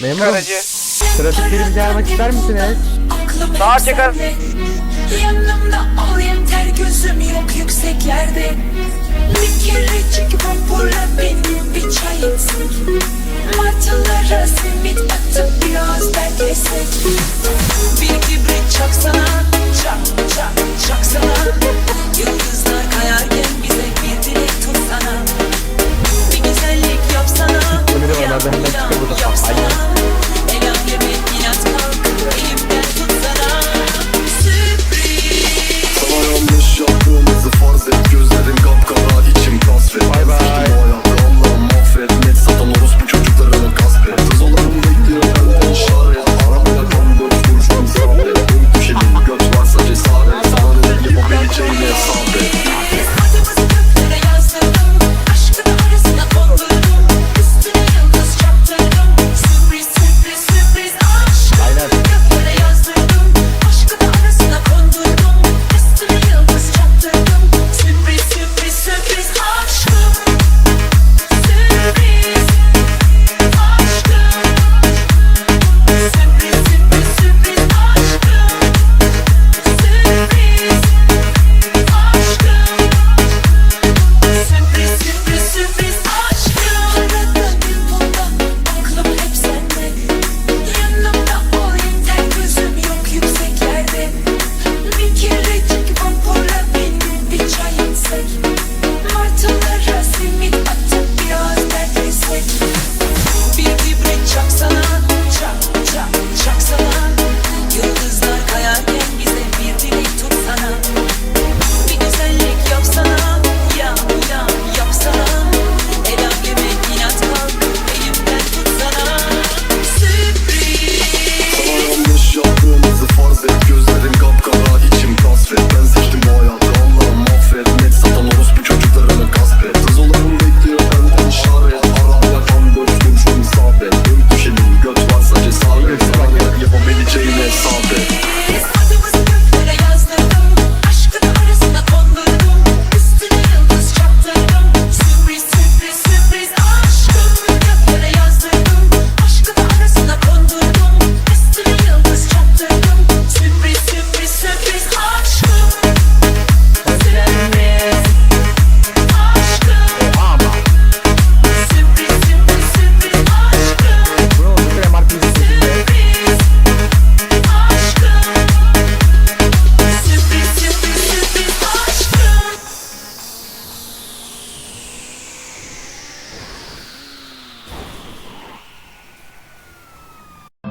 Memurum. Karacı. Trafikleri bize almak ister misiniz? Daha çeker. Yanımda ol yeter gözüm yok yüksek yerde. Bir kerecik popola benim bir çay eksik. Martılara simit atıp biraz beklesek.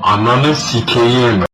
Ananı sikeyim.